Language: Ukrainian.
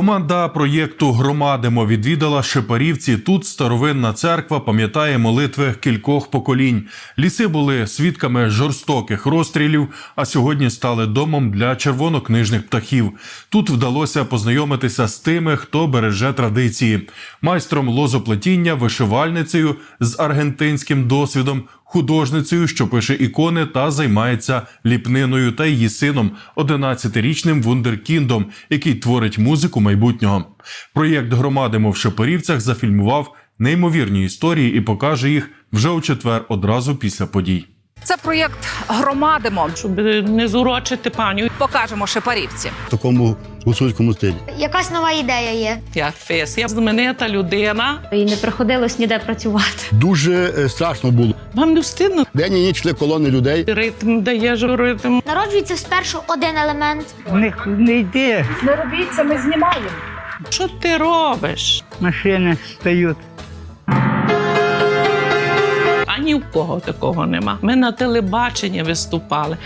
Команда проєкту Громадимо відвідала Шепарівці. Тут старовинна церква пам'ятає молитви кількох поколінь. Ліси були свідками жорстоких розстрілів, а сьогодні стали домом для червонокнижних птахів. Тут вдалося познайомитися з тими, хто береже традиції, майстром лозоплетіння, вишивальницею з аргентинським досвідом, художницею, що пише ікони та займається ліпниною, та її сином, 11-річним вундеркіндом, який творить музику майбутнього. Проєкт Громадимо в Шепорівцях зафільмував неймовірні історії і покаже їх вже у четвер одразу після подій. Це проєкт Громадимо. щоб не зурочити паню. Покажемо шепарівці. в такому гуцульському стилі. Якась нова ідея є. Я фес, я знаменита людина. І не приходилось ніде працювати. Дуже е, страшно було. Вам не встидно? День і ніч йшли колони людей. Ритм даєш ритм. Народжується спершу один елемент, Не, не йде, Що ти робиш? машини стають. А ні в кого такого нема. Ми на телебаченні виступали.